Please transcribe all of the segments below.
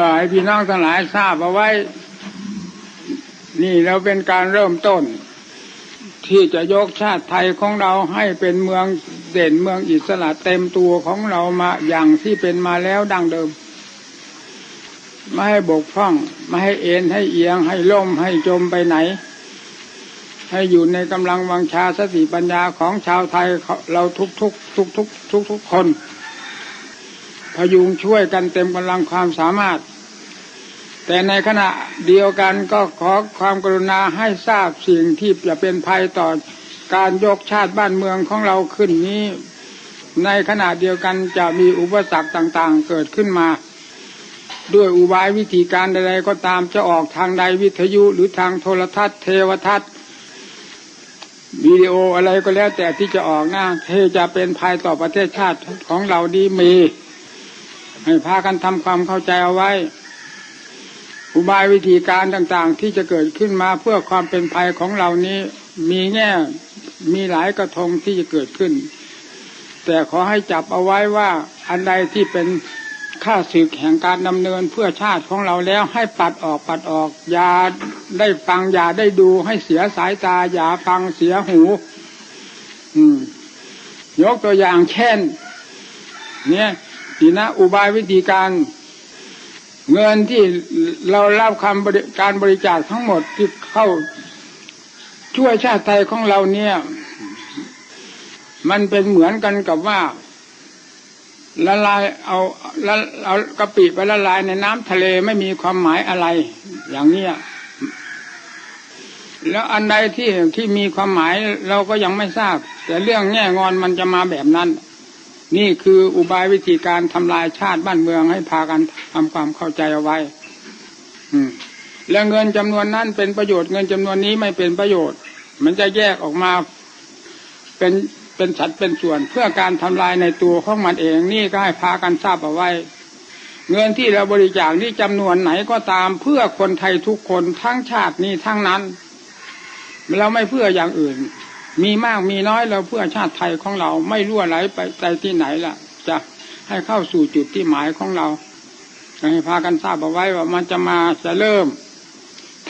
ออให้พี่น้องทั้งหลายทราบเอาไว้ นี่เราเป็นการเริ่มต้น ที่จะยกชาติไทยของเราให้เป็นเมืองเด่นเมืองอิสระเต็มตัวของเรามาอย่างที่เป็นมาแล้วดังเดิม ไม่ให้บกพร่องไม่ให้เอ็นให้เอียง ให้ล่มให้จมไปไหน ให้อยู่ในกำลังวังชาสติปัญญาของชาวไทยเราทุกทุกทุกทุกทุกทุกคน พยุงช่วยกันเต็มกำลังความสามารถ แต่ในขณะเดียวกันก็ขอความกรุณาให้ทราบสิ่งที่จะเป็นภัยต่อการยกชาติบ้านเมืองของเราขึ้นนี้ ในขณะเดียวกันจะมีอุปสรรคต่างๆ เกิดขึ้นมา ด้วยอุบายวิธีการใดๆก็ตามจะออกทางใดวิทยุหรือทางโทรทัศน์ เทวทัศน์วิดีโออะไรก็แล้วแต่ที่จะออกนะเทจะเป็นภัยต่อประเทศชาติของเราดีมี ให้พากันทำความเข้าใจเอาไว้ อุบายวิธีการต่างๆ ที่จะเกิดขึ้นมาเพื่อความเป็นภัยของเรานี้ มีแง่มีหลายกระทงที่จะเกิดขึ้น แต่ขอให้จับเอาไว้ว่าอันใดที่เป็นข้าศึกแห่งการดำเนินเพื่อชาติของเราแล้วให้ปัดออกปัดออกอย่าได้ฟังอย่าได้ดูให้เสียสายตาอย่าฟังเสียหู อืม ยกตัวอย่างเช่น เนี่ย ทีนะอุบายวิธีการ เงินที่เรารับคำการบริจาคทั้งหมดที่เข้าช่วยชาติไทยของเราเนี่ย มันเป็นเหมือนกันกับว่าละลายเอาละเอากะปิไปละลายในน้ำทะเลไม่มีความหมายอะไร อย่างเนี้ยแล้วอันใดที่ที่มีความหมายเราก็ยังไม่ทราบ แต่เรื่องแง่งอนมันจะมาแบบนั้น นี่คืออุบายวิธีการทำลายชาติบ้านเมืองให้พากันทำความเข้าใจเอาไว้แล้วเงินจำนวนนั้นเป็นประโยชน์เงินจำนวนนี้ไม่เป็นประโยชน์ มันจะแยกออกมาเป็นเป็นสัดเป็นส่วนเพื่อการทำลายในตัวของมันเอง นี่ก็ให้พากันทราบเอาไว้ เงินที่เราบริจาคนี่จำนวนไหนก็ตามเพื่อคนไทยทุกคนทั้งชาตินี้ทั้งนั้น เราไม่เพื่ออย่างอื่น มีมากมีน้อยเราเพื่อชาติไทยของเราไม่รั่วไหลไปไปที่ไหนล่ะ จะให้เข้าสู่จุดที่หมายของเราให้พากันทราบเอาไว้ว่ามันจะมาจะเริ่ม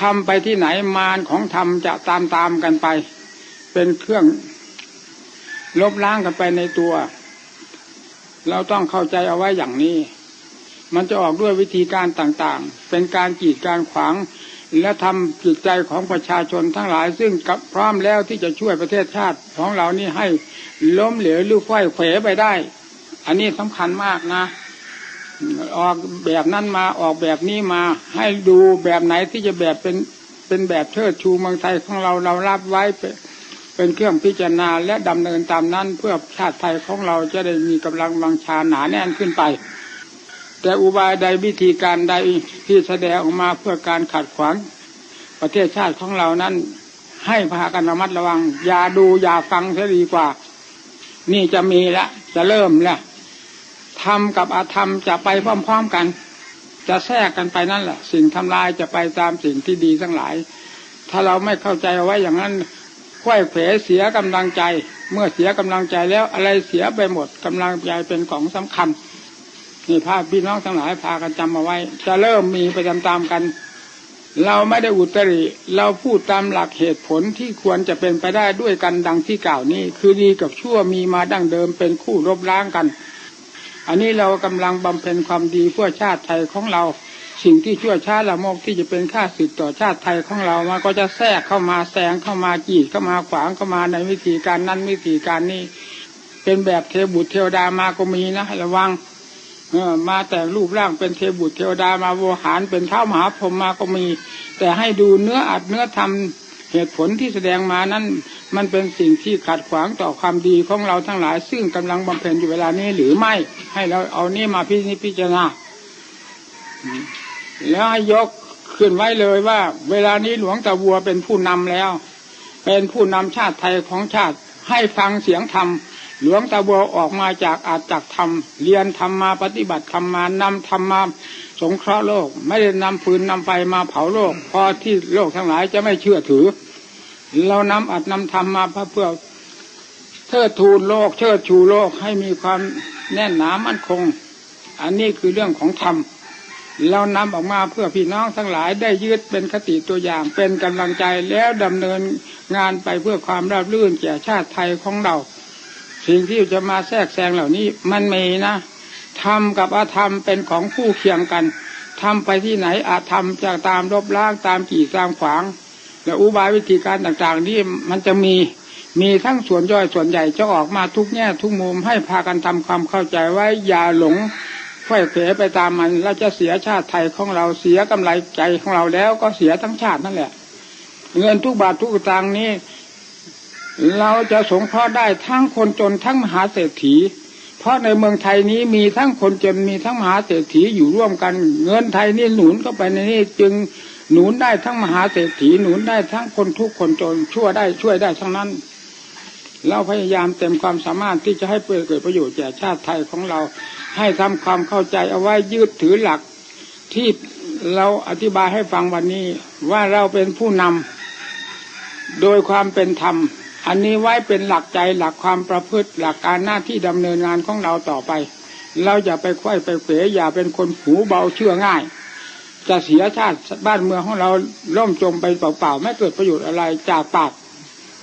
ทำไปที่ไหนมารของธรรมจะตามตามกันไป เป็นเครื่องลบล้างกันไปในตัว เราต้องเข้าใจเอาไว้อย่างนี้ มันจะออกด้วยวิธีการต่างๆ เป็นการกีดการขวาง และทำจิตใจของประชาชนทั้งหลาย ซึ่งกับพร้อมแล้วที่จะช่วยประเทศชาติของเรานี่ให้ล้มเหลวหรือค่อยเขวไปได้ อันนี้สำคัญมากนะ ออกแบบนั้นมาออกแบบนี้มา ให้ดูแบบไหนที่จะแบบเป็นเป็นแบบเชิดชูเมืองไทยของเราเรารับไว้เป็นเครื่องพิจารณาและดำเนินตามนั้น เพื่อชาติไทยของเราจะได้มีกำลังวังชาหนาแน่นขึ้นไป แต่อุบายใดวิธีการใดที่แสดงออกมาเพื่อการขัดขวางประเทศชาติของเรานั้น ให้พากันระมัดระวัง อย่าดูอย่าฟังเสียดีกว่า นี่จะมีละ จะเริ่มแล้วทำกับอาธรรมจะไปพร้อมๆกัน จะแทรกกันไปนั่นแหละ สิ่งทำลายจะไปตามสิ่งที่ดีทั้งหลาย ถ้าเราไม่เข้าใจเอาไว้อย่างนั้นค่อยเผลเสียกำลังใจ เมื่อเสียกำลังใจแล้วอะไรเสียไปหมดกำลังใจเป็นของสำคัญ นี่ภาพี่น้องทั้งหลายพากันจำมาไว้ จะเริ่มมีไปตามๆกัน เราไม่ได้อุตริ เราพูดตามหลักเหตุผลที่ควรจะเป็นไปได้ด้วยกันดังที่กล่าวนี้ คือดีกับชั่วมีมาดั้งเดิมเป็นคู่รบล้างกัน อันนี้เรากำลังบำเพ็ญความดีเพื่อชาติไทยของเรา สิ่งที่ชั่วช้าละโมกที่จะเป็นค่าสึกต่อชาติไทยของเรามันก็จะแทรกเข้ามาแซงเข้ามากีดเข้ามาขวางเข้ามาในวิธีการนั้นวิธีการนี้ เป็นแบบเทบุตรเทวดามาก็มีนะระวัง มาแต่รูปร่างเป็นเทบุตรเทวดามาโวหารเป็นเท้ามหาพรหมมาก็มี แต่ให้ดูเนื้ออัดเนื้อทำเหตุผลที่แสดงมานั้น มันเป็นสิ่งที่ขัดขวางต่อความดีของเราทั้งหลาย ซึ่งกำลังบำเพ็ญอยู่เวลานี้หรือไม่ให้เราเอานี่มาพิจิตรณาแล้วให้ยกขึ้นไว้เลยว่า เวลานี้หลวงตาวัวเป็นผู้นำแล้ว เป็นผู้นำชาติไทยของชาติให้ฟังเสียงธรรม หลวงตาบัวออกมาจากอาจจากธรรมเรียนธรรมมาปฏิบัติธรรมมานำธรรมมาสงเคราะห์โลก ไม่ได้นำฟืนนำไฟมาเผาโลก พอที่โลกทั้งหลายจะไม่เชื่อถือ เรานำอัดนำธรรมมาเพื่อเทิดทูนโลก เชิดชูโลกให้มีความแน่นหนามั่นคง อันนี้คือเรื่องของธรรมเรานำออกมาเพื่อพี่น้องทั้งหลายได้ยึดเป็นคติตัวอย่างเป็นกำลังใจแล้วดำเนินงานไปเพื่อความราบรื่นแก่ชาติไทยของเรา สิ่งที่จะมาแทรกแซงเหล่านี้ มันมีนะธรรมกับอาธรรมเป็นของคู่เคียงกันทำไปที่ไหนอาธรรมจะตามรบล้างตามกี่ตามขวาง และอุบายวิธีการต่างๆนี่มันจะมีมีทั้งส่วนย่อยส่วนใหญ่จะออกมาทุกแง่ทุกมุมให้พากันทำความเข้าใจไว้อย่าหลงไฟเผลไปตามมันเราจะเสียชาติไทยของเราเสียกำไรใจของเราแล้วก็เสียทั้งชาตินั่นแหละ เงินทุกบาททุกตางนี้ เราจะสงเคราะห์ได้ทั้งคนจนทั้งมหาเศรษฐี เพราะในเมืองไทยนี้มีทั้งคนจนมีทั้งมหาเศรษฐีอยู่ร่วมกัน เงินไทยนี่หนุนเข้าไปในนี้จึงหนุนได้ทั้งมหาเศรษฐีหนุนได้ทั้งคนทุกคนจนช่วยได้ช่วยได้ทั้งนั้น เราพยายามเต็มความสามารถที่จะให้เกิดประโยชน์แก่ชาติไทยของเรา ให้ทำความเข้าใจเอาไว้ยืดถือหลัก ที่เราอธิบายให้ฟังวันนี้ว่าเราเป็นผู้นำโดยความเป็นธรรม อันนี้ไว้เป็นหลักใจหลักความประพฤติหลักการหน้าที่ดำเนินงานของเราต่อไป เราอย่าไปควยไปเผยอย่าเป็นคนหูเบาเชื่อง่าย จะเสียชาติบ้านเมืองของเราล่มจมไปเปล่าๆไม่เกิดประโยชน์อะไรจากปาก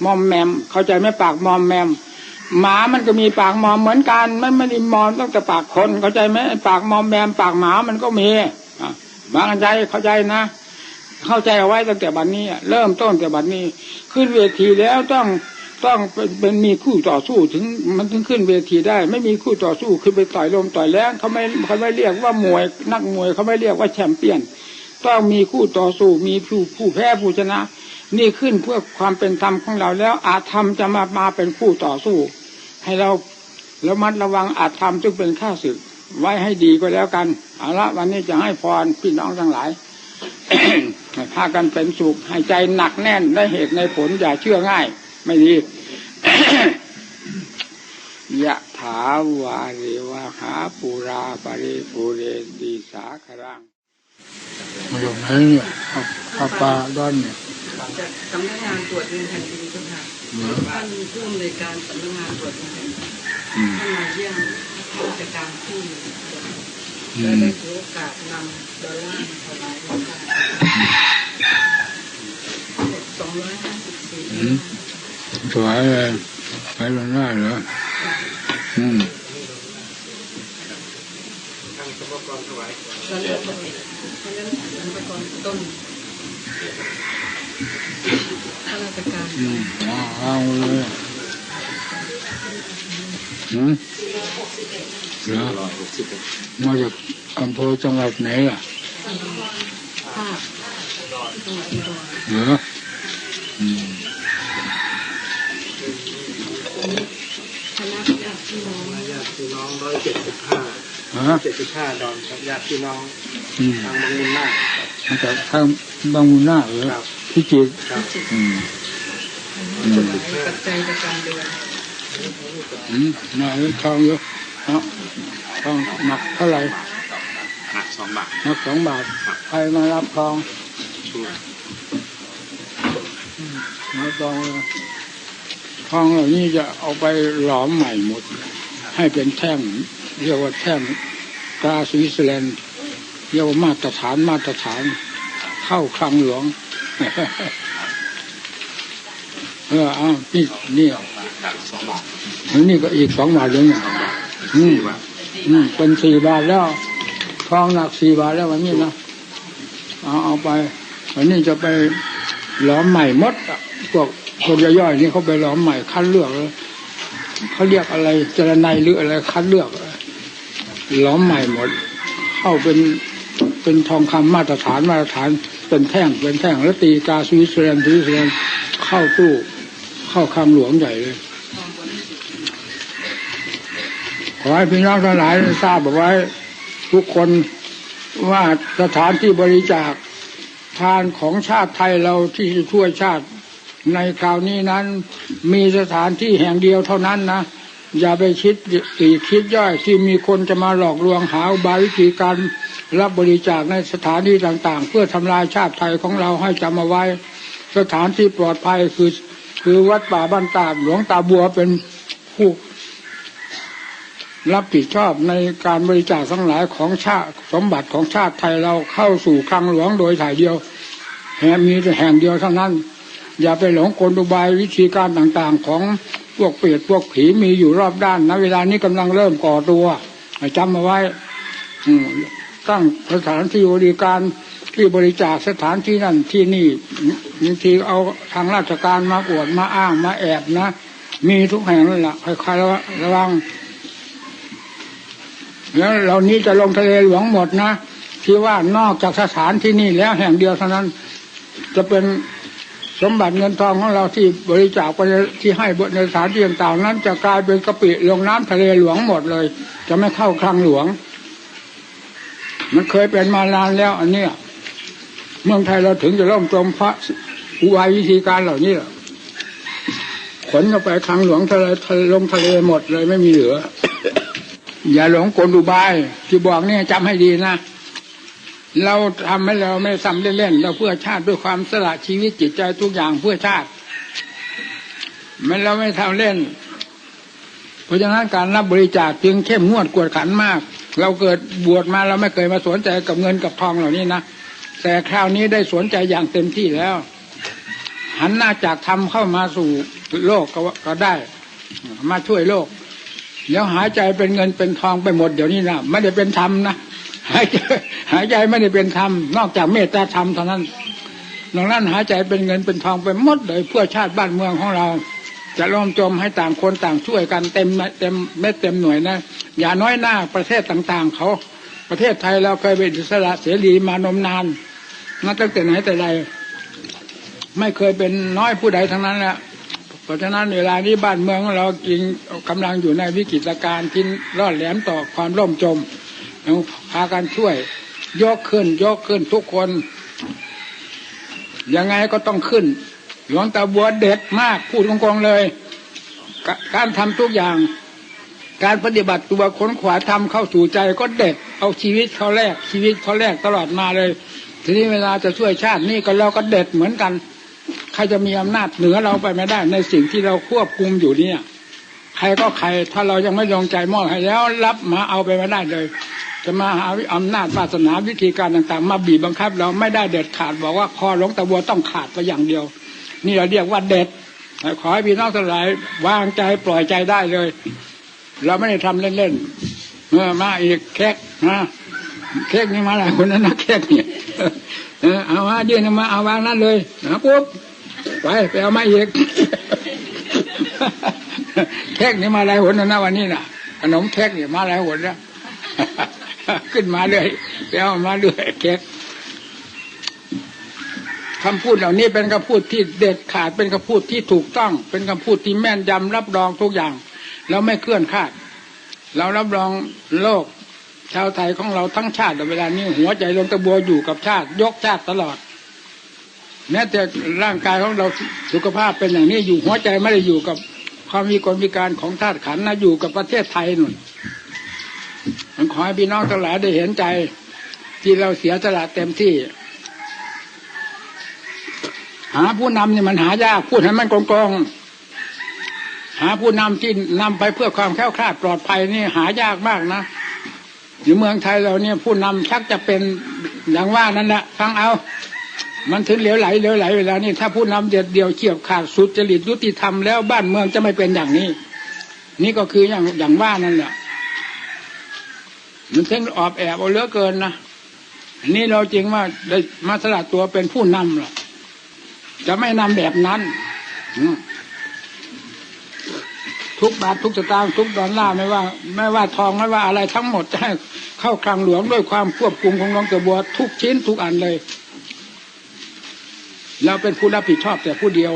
มอมแมม เข้าใจไหมปากมอมแมมหมามันก็มีปากมอมเหมือนกันไม่ไม่ได้มอมต้องแต่ปากคนเข้าใจไหมปากมอมแมมปากหมามันก็มีอะบางใจเข้าใจนะ เข้าใจเอาไว้ตั้งแต่บัดนนี้เริ่มต้นแต่บัดนนี้ ขึ้นเวทีแล้วต้องต้องเป็นมีคู่ต่อสู้ถึงมันถึงขึ้นเวทีได้ ไม่มีคู่ต่อสู้คือไปต่อยลมต่อยแรงเขาไม่เขาไม่เรียกว่ามวยนักมวยเขาไม่เรียกว่าแชมเปี้ยน ต้องมีคู่ต่อสู้มีผู้ผู้แพ้ผู้ชนะ นี่ขึ้นเพื่อความเป็นธรรมของเราแล้วอาธรรมจะมามาเป็นคู่ต่อสู้ ให้เราระมัดระวังอาธรรมจึงเป็นข้าศึกไว้ให้ดีก็แล้วกันเอาละวันนี้จะให้พรพี่น้องทั้งหลาย ให้พากันเป็นสุขให้ใจหนักแน่นได้เหตุในผลอย่าเชื่อง่าย ไม่ดียะถาวาเรวะหาปูราปะเรปูเรตีสาครังมาอยู่ไหนเนี่ยเอาเอาปลาด้อนเนี่ยจากสำนักงานตรวจเงินแผ่นดินเจ้าค่ะท่านผู้อำนวยการสำนักงานตรวจเงินแผ่นดินอืมท่านมาเยี่ยมข้าราชการผู้ อืและมได้ถือโอกาสนำดอลลาร์มาถวายพระเจ้าสองร้อยห้าสิบสี่ถวายอะไรถวายหลวงพ่อเหรออืมแล้วก็เพราะฉะนั้นสรรพากรต้นข้าราชการอืมเอาเอาเลยอืม เหรอมาจากอำเภอจังหวัดไหนล่ะภาคจังหวัดอุดรเหรออืมคณะญาติพี่น้องญาติพี่น้องร้อยเจ็ดสิบห้าฮะเจ็ดสิบห้าดอนครับญาติพี่น้องอืมทางบางมุนนาคมาจากทางบางมูลนาคเหรอครับพิจิตรครับอืมถวายปัจจัยประจำเดือน อืมมาเรื่องทองเยอะฮะทองหนักเท่าไหร่หนักสองบาทหนักสองบาทใครมารับทองมาทองเลยทองเหล่านี้จะเอาไปหลอมใหม่หมด ให้เป็นแท่งเรียกว่าแท่งตราสวิตเซอร์แลนด์เรียกว่ามาตรฐานมาตรฐานเข้าคลังหลวงเออเอานี่นี่หนักส องบาทอันนี้ก็อีกสองบาทเลยเนี่ยอืมอืมเป็นสี่บาทแล้วทองหนักสี่บาทแล้ววันนี้นะเอาเอาไป วันนี้จะไปหล้อมใหม่หมดอะพวกคนย่อยๆนี่เขาไปหล้อมใหม่คัดเลือกเลยเขาเรียกอะไรเจรไนหรืออะไรคัดเลือกหล้อมใหม่หมด เข้าเป็นเป็นทองคำมาตรฐานมาตรฐานเป็นแท่งเป็นแท่งแล้วตีกาสวิตเซอร์แลนด์สวิตเซอร์แลนด์เข้าตู้เข้าคลังหลวงใหญ่เลย ขอให้พี่น้องทั้งหลายทราบเอาไว้ ทุกคนว่าสถานที่บริจาคทานของชาติไทยเราที่ช่วยชาติในคราวนี้นั้น มีสถานที่แห่งเดียวเท่านั้นนะอย่าไปคิดตีกคิดย่อยที่มีคนจะมาหลอกลวงหาบายวิธีการรับบริจาคในสถานที่ต่างๆ เพื่อทำลายชาติไทยของเราให้จำเอาไว้ สถานที่ปลอดภัยคือคือวัดป่าบ้านตาดหลวงตาบัวเป็นผู้ รับผิดชอบในการบริจาคทั้งหลายของชาติสมบัติของชาติไทยเราเข้าสู่คลังหลวงโดยถ่ายเดียว แห่งมีแต่แห่งเดียวเท่านั้น อย่าไปหลงกลอุบายวิธีการต่างๆ ของพวกเปรตพวกผีมีอยู่รอบด้านนะเวลานี้กำลังเริ่มก่อตัวให้จำเอาไว้ตั้งสถานที่บริการที่บริจาคสถานที่นั่นที่นี่บางทีเอาทางราชการมาอวดมาอ้างมาแอบนะ มีทุกแห่งนั่นแหละใครๆระวัง แล้วเหล่านี้จะลงทะเลหลวงหมดนะที่ว่านอกจากสถานที่นี่แล้วแห่งเดียวเท่านั้น จะเป็นสมบัติเงินทองของเราที่บริจาคไปที่ให้ในสถานที่ต่างๆนั้น จะกลายเป็นกะปิลงน้ำทะเลหลวงหมดเลย จะไม่เข้าคลังหลวง มันเคยเป็นมานานแล้วอันเนี้ยเมืองไทยเราถึงจะล่มจมพราะอุบายวิธีการเหล่านี้ขนเข้าไปคลังหลวงทะเลทะเลลงทะเลหมดเลยไม่มีเหลือ อย่าหลงกลอุบาย ที่บอกเนี่ยจำให้ดีนะ เราทำให้เราไม่ทำเล่นๆเราเพื่อชาติด้วยความสละชีวิตจิตใจทุกอย่างเพื่อชาติ มันเราไม่ทำเล่น เพราะฉะนั้นการรับบริจาคจึงเข้มงวดกวดขันมาก เราเกิดบวชมาเราไม่เคยมาสนใจกับเงินกับทองเหล่านี้นะแต่คราวนี้ได้สนใจอย่างเต็มที่แล้ว หันหน้าจากธรรมเข้ามาสู่โลกก็ได้ มาช่วยโลก เดี๋ยวหายใจเป็นเงินเป็นทองไปหมดเดี๋ยวนี้นะไม่ได้เป็นธรรมนะหายใจหายใจไม่ได้เป็นธรรมนอกจากเมตตาธรรมเท่านั้นนอกนั้นหายใจเป็นเงินเป็นทองไปหมดเลยเพื่อชาติบ้านเมืองของเรา จะล่มจมให้ต่างคนต่างช่วยกันเต็มเต็มเม็ดเต็มหน่วยนะอย่าน้อยหน้าประเทศต่างๆ เขาประเทศไทยเราเคยเป็นอิสระเสรีมานมนานนับตั้งแต่ไหนแต่ใดไม่เคยเป็นน้อยผู้ใดทั้งนั้นแหละ ราะฉะนั้นเวลานี้บ้านเมืองเรากินกำลังอยู่ในวิกฤตการณ์ที่รอดแหลมต่อความล่มจมต้องพากันช่วย ยกขึ้น ยกขึ้นทุกคน ยังไงก็ต้องขึ้น หลวงตาบัวเด็ดมากพูดตรงๆเลย การทำทุกอย่าง การปฏิบัติตัวค้นขวาทำเข้าสู่ใจก็เด็ด เอาชีวิตเขาแรกชีวิตเขาแรกตลอดมาเลย ทีนี้เวลาจะช่วยชาตินี่ก็เราก็เด็ดเหมือนกัน รจะมีอำนาจเหนือเราไปไม่ได้ ในสิ่งที่เราควบคุมอยู่เนี่ย ใครก็ใครถ้าเรายังไม่ลงใจมอบให้แล้วรับมาเอาไปไม่ได้เลย จะมาหาอำนาจศาสนาวิธีการต่างๆ มาบีบบังคับ เราไม่ได้เด็ดขาดบอกว่าคอหลงตะบัวต้องขาดไปอย่างเดียว นี่เราเรียกว่าเด็ดขอให้พี่น้องทั้งหลายวางใจปล่อยใจได้เลย เราไม่ได้ทำเล่นๆเมื่อมาอีกแคกนะแคกนี่มาหลายคนแล้วนะแคกเนี่ยเออเอามายื่นมาเอาวางนั่นเลยนะปุ๊บ ไปไปเอามาอีกแคกนี่มาหลายหนแล้วนะวันนี้น่ะ ขนมแคกเนี่ยมาหลายหนแล้วขึ้นมาเลยไปเอามาเลยแคกคำพูดเหล่านี้เป็นคำพูดที่เด็ดขาดเป็นคำพูดที่ถูกต้อง เป็นคำพูดที่แม่นยำรับรองทุกอย่างแล้วไม่เคลื่อนคลาด เรารับรองโลก ชาวไทยของเราทั้งชาติแต่เวลานี้หัวใจลงตะบัวอยู่กับชาติ ยกชาติตลอด แม้แต่ร่างกายของเราสุขภาพเป็นอย่างนี้อยู่หัวใจไม่ได้อยู่กับความมีกลมีการของธาตุขันนะอยู่กับประเทศไทยนุ่นมันขอให้พี่น้องทั้งหลายได้เห็นใจ ที่เราเสียสละเต็มที่ หาผู้นำเนี่ยมันหายากพูดให้มันกลงๆหาผู้นำที่นำไปเพื่อความแคล้วคลาดปลอดภัยนี่หายากมากนะอยู่เมืองไทยเราเนี่ยผู้นำชักจะเป็นอย่างว่านั่นแหละฟังเอา มันถึงเหลวไหลเหลวไหลเวลานี่ถ้าผู้นำเดียวเดียวเฉียบขาดสุดจริตยุติธรรมแล้วบ้านเมืองจะไม่เป็นอย่างนี้ นี่ก็คืออย่างอย่างว่านั่นแหละมันถึงออบแอบเอาเลือเกินนะนี่เราจริงว่าได้มาสละตัวเป็นผู้นำหรอกจะไม่นำแบบนั้นทุกบาททุกสตางค์ทุกดอลลาร์ไม่ว่า ไม่ว่าทองไม่ว่าอะไรทั้งหมดจะให้เข้าคลังหลวงด้วยความควบคุมของหลวงตะบัวทุกชิ้นทุกอันเลย เราเป็นผู้รับผิดชอบแต่ผู้เดียว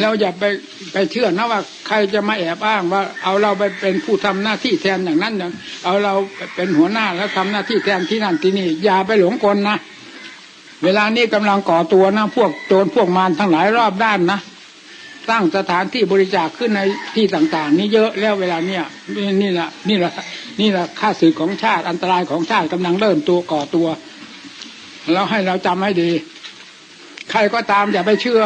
เราอย่าไปไปเชื่อนะว่าใครจะมาแอบอ้างว่า เอาเราไปเป็นผู้ทำหน้าที่แทนอย่างนั้นอย่างเอาเราเป็นหัวหน้าแล้วทำหน้าที่แทนที่นั่นที่นี่อย่าไปหลงกลนะเวลานี้กำลังก่อตัวนะพวกโจรพวกมารทั้งหลายรอบด้านนะตั้งสถานที่บริจาคขึ้นในที่ต่างๆ นี่เยอะแล้วเวลาเนี้ยนี่แหละนี่แหละนี่แหละค่าศึกของชาติอันตรายของชาติกำลังเริ่มตัวก่อตัว แล้วให้เราจำให้ดี ใครก็ตามอย่าไปเชื่อ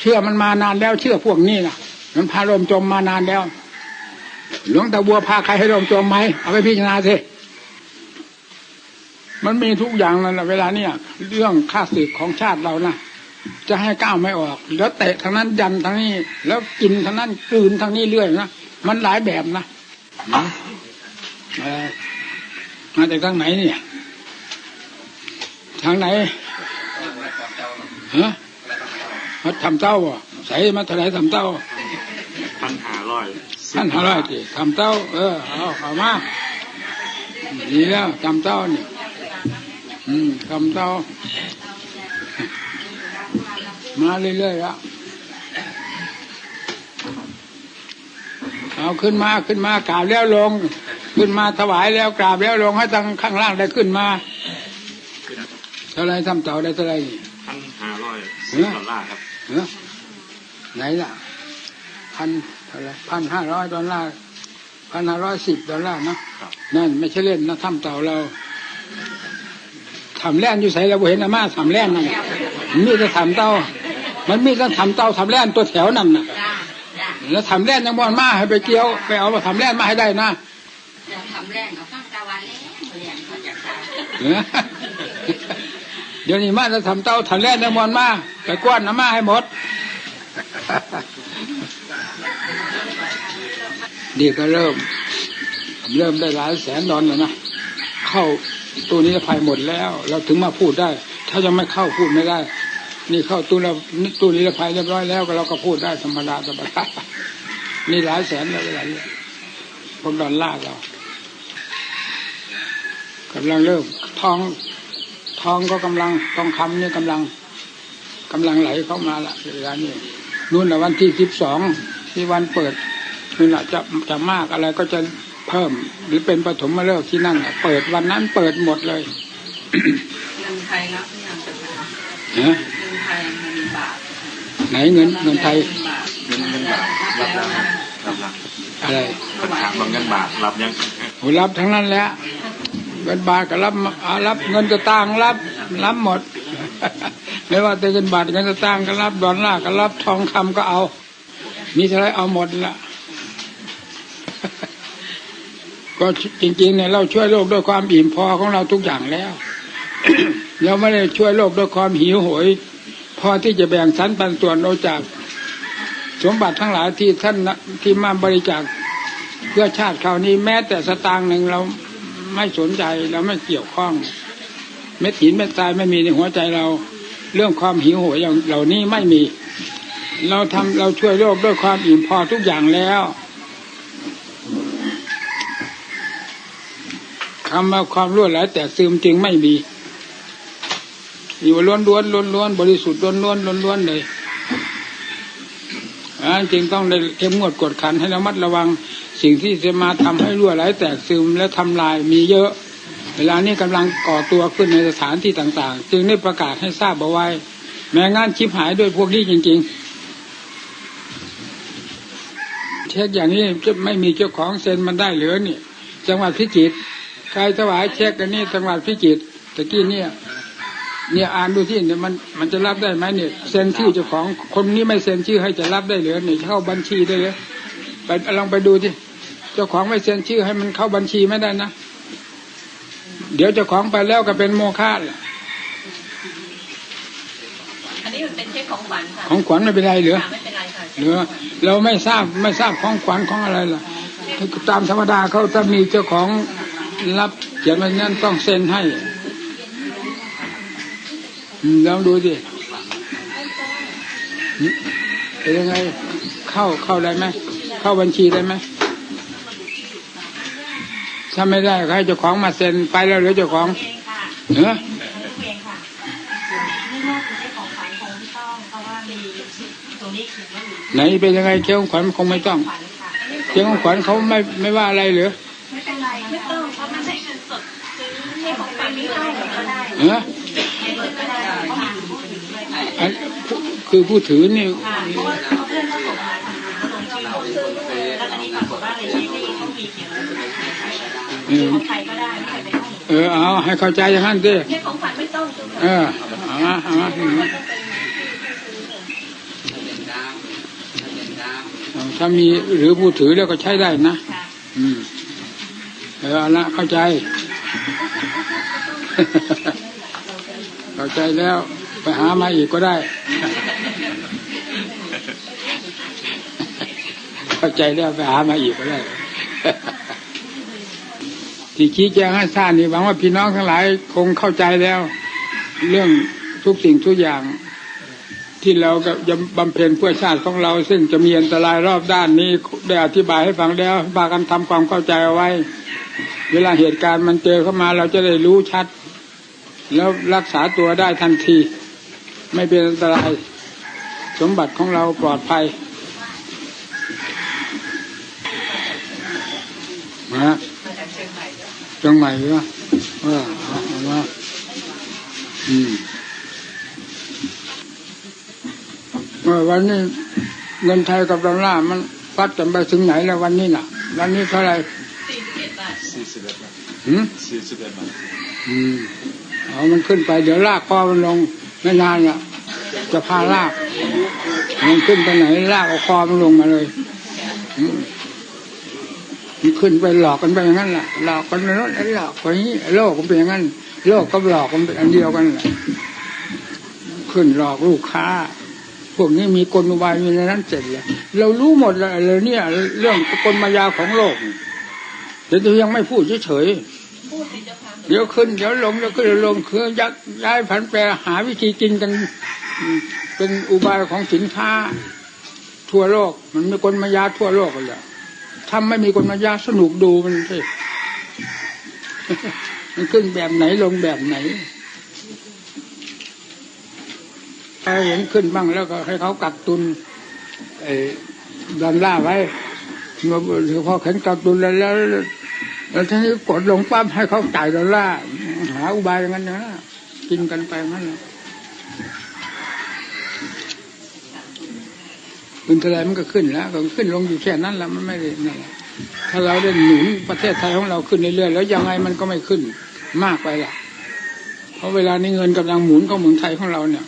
เชื่อมันมานานแล้วเชื่อพวกนี้นะมันพาลมจมมานานแล้ว หลวงตาบัวพาใครให้ลงจมไหมเอาไปพิจารณาสิมันมีทุกอย่างนั่นแหละเวลาเนี่ย เรื่องค่าศึกของชาติเรานะจะให้ก้าวไม่ออก แล้วเตะทางนั้นยันทางนี้ แล้วกินทางนั้นกลืนทางนี้เรื่อยนะมันหลายแบบนะเอ่อมาจากทางไหนเนี่ย ทางไหนฮะมาทำเต้าอะใส่มาเท่าไหรทำเต้าพันหาร้อยท่านหาร้อยทีทำเต้า เออเอาเอามาดีแล้วทำเต้าเนี่ยอืมทำเต้า มาเรื่อยๆอะเอาขึ้นมาขึ้นมากราบแล้วลง ขึ้นมาถวายแล้วกราบแล้วลงให้ทางข้างล่างได้ขึ้นมาเท่าไรทำเต่าได้เท่าไรนี่พันหาร้อยสิบดอลลาร์ครับเออไหนล่ะพันเท่าไรพันห้าร้อยดอลลาร์พันห้าร้อยสิบดอลลาร์เนาะครับนั่นไม่ใช่เล่นนะทำเต่าเราทำแล่นอยู่ใส่เราบ่เห็นอามาทำแล่นนั่นมันมีแต่ทำเต่ามันมีแต่ทำเต่าทำแล่นตัวแถวนั่นน่ะจ้าจ้าแล้วทำแล่นยังบอนมาให้ไปเกี่ยว ไปเอามาทำแล่นมาให้ได้นะจะทำแรงเอาฟังตะวันแล้วเรียนเขาจะตาย เดี๋ยวนี้มาจะทำเต่าทำแล่นยังบอนมาไปกวนน้ำมาให้หมด ดีก็เริ่ม เริ่มได้หลายแสนดอลแล้วนะเข้าตัวนี้ภัยหมดแล้ว เราถึงมาพูดได้ ถ้ายังไม่เข้าพูดไม่ได้ นี่เข้าตัวเราตัวนี้ภัยเรียบร้อยแล้วก็เราก็พูดได้ธรรมดาธรรมดานี่หลายแสนแล้วเวลานี้พวกดอลลาเรากำลังเริ่มท้อง องก็กำลังทองคำนี่กำลังกำลังไหลเข้ามาละเวลานี้นู่นละวันที่สิบสองที่วันเปิดนี่แหละจะจะมากอะไรก็จะเพิ่ม หรือเป็นปฐมฤกษ์ที่นั่นน่ะเปิดวันนั้นเปิดหมดเลยเงินไทยรับหรือยังจ้านะเงินไทยเงินบาทไหนเงินเงินไทยบาทเงินเงินบาทรับแล้วครับรับแล้วอะไรปัญหาของเงินบาทรับยังโอ้รับทั้งนั้นแหละ เงินบาทก็รับอ่ารับเงินกระตังรับ รับหมดไม่ว่าแต่เงินบาทเงินกระตังก็รับดอลลาร์ก็รับทองคำก็เอา มีเท่าไรเอาหมดละก็จริงๆเนี่ยเราช่วยโลกด้วยความอิ่มพอของเราทุกอย่างแล้วเราไม่ได้ช่วยโลกด้วยความหิวโหย พอที่จะแบ่งสรรปันส่วนเราจาก สมบัติทั้งหลายที่ท่านที่มาบริจาคเพื่อชาติคราวนี้แม้แต่สตางค์หนึ่งเรา ไม่สนใจเราไม่เกี่ยวข้อง เม็ดหินเม็ดทรายไม่มีในหัวใจเรา เรื่องความหิวโหยอย่างเหล่านี้ไม่มี เราทำเราช่วยโลกด้วยความอิ่มพอทุกอย่างแล้วคำว่าความรั่วไหลแตกซึมจึงไม่มี อยู่ล้วนล้วนล้วนล้วนบริสุทธิ์ล้วนล้วนล้วนล้วนเลยอันจึงต้องได้เข้มงวดกดขันให้ระมัดระวัง สิ่งที่จะมาทำให้รั่วไหลแตกซึมและทำลายมีเยอะ เวลานี้กำลังก่อตัวขึ้นในสถานที่ต่าง ๆ จึงได้ประกาศให้ทราบเอาไว้ แม้งานชิบหายด้วยพวกนี้จริง ๆ เช็คอย่างนี้จะไม่มีเจ้าของเซ็นมันได้เหรือนี่จังหวัดพิจิตรใครถวายเช็คกันนี่จังหวัดพิจิตรตะกี้เนี่ยเนี่ยอ่านดูที่เนี่ยมันมันจะรับได้ไหมเนี่ยเซ็นชื่อเจ้าของคนนี้ไม่เซ็นชื่อให้จะรับได้เหรือเนี่ยเข้าบัญชีได้เลยไปลองไปดูที่ เจ้าของไม่เซ็นชื่อให้มันเข้าบัญชีไม่ได้นะเดี๋ยวเจ้าของไปแล้วก็เป็นโมฆะแหละอันนี้มันเป็นเช็คของขวัญค่ะของขวัญไม่เป็นไรเหรือไม่เป็นไรค่ะเหรือเราไม่ทราบไม่ทราบของขวัญของอะไรล่ะตามธรรมดาเขาถ้ามีเจ้าของรับเขียนไว้นั่นต้องเซ็นให้อืมลองดูดิอืมเป็นยังไง เข้าเข้าได้ไหมเข้าบัญชีได้ไหม ถ้าไม่ได้ก็ให้เจ้าของมาเซ็นไปแล้วเหรือเจ้าของเออเองค่ะนี่น่าจะได้ของขวัญคงไม่ต้องเพราะว่ามีตรงนี้คือไม่มีไหนเป็นยังไงเจ้าของขวัญคงไม่ต้องขวัญค่ะเจ้าของขวัญเขาไม่ไม่ว่าอะไรเหรือไม่เป็นไรไม่ต้องเพราะมันใช้เงินสดซื้อให้ของขวัญไม่ได้ก็ได้เออให้เงินก็ได้เพราะมีผู้ถือด้วยค่ะอันคือผู้ถือนี่เพราะว่าเขาเพื่อน ของใครก็ได้ไม่ใช่เป็นของหนูเออเอาให้เข้าใจอย่างนั้นดิให้ของขวัญไม่ต้องซื้อเออเอามาเอามาเอาถ้ามีหรือผู้ถือแล้วก็ใช้ได้นะค่ะอืมเออเอาละเข้าใจ เข้าใจแล้วไปหามาอีกก็ได้ เข้าใจแล้วไปหามาอีกก็ได้ ที่ชี้แจงให้ทราบนี่หวังว่าพี่น้องทั้งหลายคงเข้าใจแล้ว เรื่องทุกสิ่งทุกอย่าง ที่เราจะบำเพ็ญเพื่อชาติของเรา ซึ่งจะมีอันตรายรอบด้านนี้ได้อธิบายให้ฟังแล้วพากันทำความเข้าใจเอาไว้ เวลาเหตุการณ์มันเจอเข้ามาเราจะได้รู้ชัด แล้วรักษาตัวได้ทันที ไม่เป็นอันตราย สมบัติของเราปลอดภัยนะ เชียงใหม่เหรอเออเอาเอามาอืมเออวันนี้เงินไทยกับดอลลาร์มันฟัดกันไปถึงไหนแล้ววันนี้น่ะ วันนี้เท่าไหร่สี่สิบเอ็ดบาทหืมสี่สิบเอ็ดบาทอืมเอามันขึ้นไปเดี๋ยวลากคอมันลงไม่นานละจะพาลาก มันขึ้นไปไหนลากเอาคอมันลงมาเลย อืม มันขึ้นไปหลอกกันไปอย่างนั้นแหละหลอกกันไปโน้นแล้วหลอกไปนี้โลกมันเป็นอย่างนั้น โลกกับหลอกมันเป็นอันเดียวกันแหละขึ้นหลอกลูกค้า พวกนี้มีกลอุบายอยู่ในนั้นเสร็จเลยเรารู้หมดเลยเนี่ย เรื่องกลมายาของโลกเดี๋ยวยังไม่พูดเฉยเดี๋ยวขึ้นเดี๋ยวลงเดี๋ยวขึ้นเดี๋ยวลงคือยักย้ายผันแปรหาวิธีกินกัน เป็นอุบายของสินค้าทั่วโลก มันมีคนมายาทั่วโลกเลย ถ้าไม่มีคนมายาสนุกดูมันสิมันขึ้นแบบไหนลงแบบไหนใครเห็นขึ้นบ้างแล้วก็ให้เขากักตุนไอ้ดอลลาร์ไว้เมื่อพอแข็งกักตุนแล้วแล้วแล้วทีนี้กดลงปั๊บให้เขาจ่ายดอลลาร์หาอุบายอย่างนั้นนะกินกันไปงั้นนะ เงินเท่าไรมันก็ขึ้นแล้วก็ขึ้นลงอยู่แค่นั้นแหละมันไม่ได้นั่นแหละถ้าเราได้หนุนประเทศไทยของเราขึ้นเรื่อยๆแล้วยังไงมันก็ไม่ขึ้นมากไปล่ะ เพราะเวลานี้เงินกำลังหมุนเข้าเมืองไทยของเราเนี่ย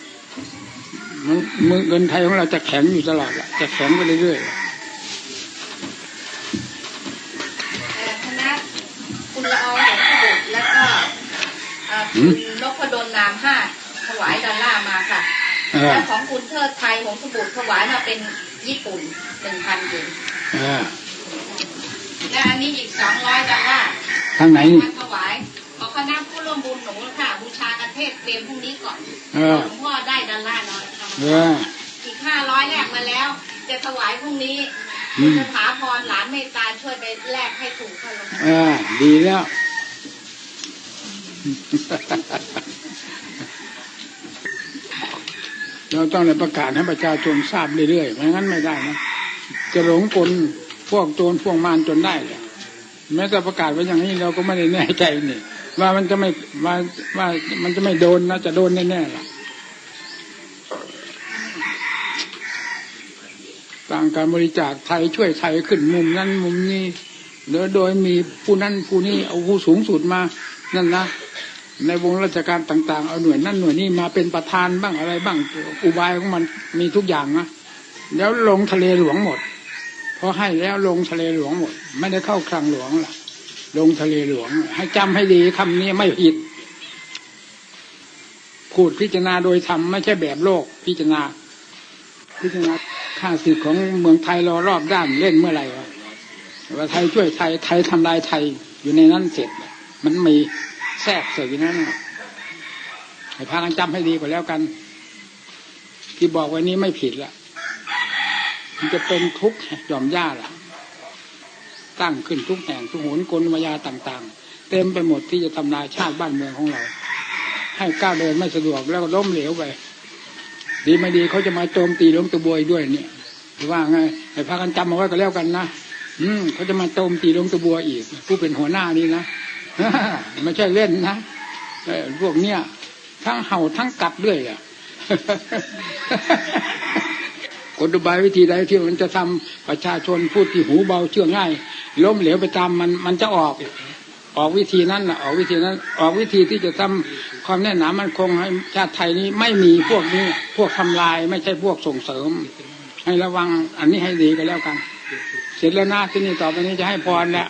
มันเงินไทยของเราจะแข็งอยู่ตลอดแหละจะแข็งไปเรื่อยๆคณะคุณละอองหลวงพบุตรแล้วก็เอ่อคุณนพดลนามห้าถวายดอลลาร์มาค่ะเออและของคุณเทิดไทยหงสบุตรถวายมาเป็น ญี่ปุ่นหนึ่งพันเหรียญเออและอันนี้อีกสองร้อยดอลลาร์ทางไหนนี่มาถวายขอคณะผู้ร่วมบุญหนูค่ะบูชากันเทศเตรียมพรุ่งนี้ก่อนเออหลวงพ่อได้ดอลลาร์น้อยค่ะเอออีกห้าร้อยแลกมาแล้ว จะถวายพรุ่งนี้อืคุณมสถาพรหลานเมตตาช่วยไปแลกให้ถูกค่ะหลวงพ่อเออดีแล้ว เราต้องเลยประกาศให้ประชาชนทราบเรื่อยๆไม่งั้นไม่ได้นะจะหลงกลพวกโจรพวกมารจนได้เลยแม้แต่ประกาศไว้อย่างนี้เราก็ไม่ได้แน่ใจนี่ว่ามันจะไม่ว่าว่ามันจะไม่โดนนะจะโดนแน่ๆล่ะต่างการบริจาคไทยช่วยไทยขึ้นมุมนั้นมุมนี้โดยโดยมีผู้นั้นผู้นี้เอาผู้สูงสุดมานั่นนะ ในวงราชการต่าง ๆ เอาหน่วยนั่นหน่วยนี้มาเป็นประธานบ้างอะไรบ้างอุบายของมันมีทุกอย่างนะแล้วลงทะเลหลวงหมดพอให้แล้วลงทะเลหลวงหมด ไม่ได้เข้าคลังหลวงล่ะ ลงทะเลหลวง ให้จำให้ดีคำนี้ไม่ผิดพูดพิจารณาโดยธรรมไม่ใช่แบบโลกพิจารณา พิจารณาข้าศึกของเมืองไทยรอรอบด้านเล่นเมื่อไหร่วะว่าไทยช่วยไทยไทยทำลายไทยอยู่ในนั้นเสร็จ มันมี แทรกเสยอยู่นั้นน่ะให้พากันจำให้ดีกว่าแล้วกัน ที่บอกไว้นี้ไม่ผิดละมันจะเป็นทุกข์ยอมย่าล่ะ ตั้งขึ้นทุกแห่งทุกหนกลมายาต่าง ๆ เต็มไปหมดที่จะทำลายชาติบ้านเมืองของเรา ให้ก้าวเดินไม่สะดวกแล้วก็ล้มเหลวไปดีไม่ดีเขาจะมาโจมตีหลวงตะบวยด้วยเนี่ยหรือว่าไงให้พากันจำเอาไว้ก็แล้วกันนะอืมเขาจะมาโจมตีหลวงตะบัวอีก ผู้เป็นหัวหน้านี่นะ ไม่ใช่เล่นนะพวกเนี้ยทั้งเห่าทั้งกัดด้วยอะกลอุบายวิธีใดที่มันจะทำประชาชนพูดที่หูเบาเชื่อง่าย ล้มเหลวไปตามมันมันจะออก ออกวิธีนั้นนะออกวิธีนั้น ออกวิธีที่จะทำความแน่นหนามันคงให้ชาติไทยนี้ไม่มีพวกนี้ พวกทำลายไม่ใช่พวกส่งเสริม ให้ระวังอันนี้ให้ดีก็แล้วกัน เสร็จแล้วนะที่นี่ต่อไปนี้จะให้พรแล้ว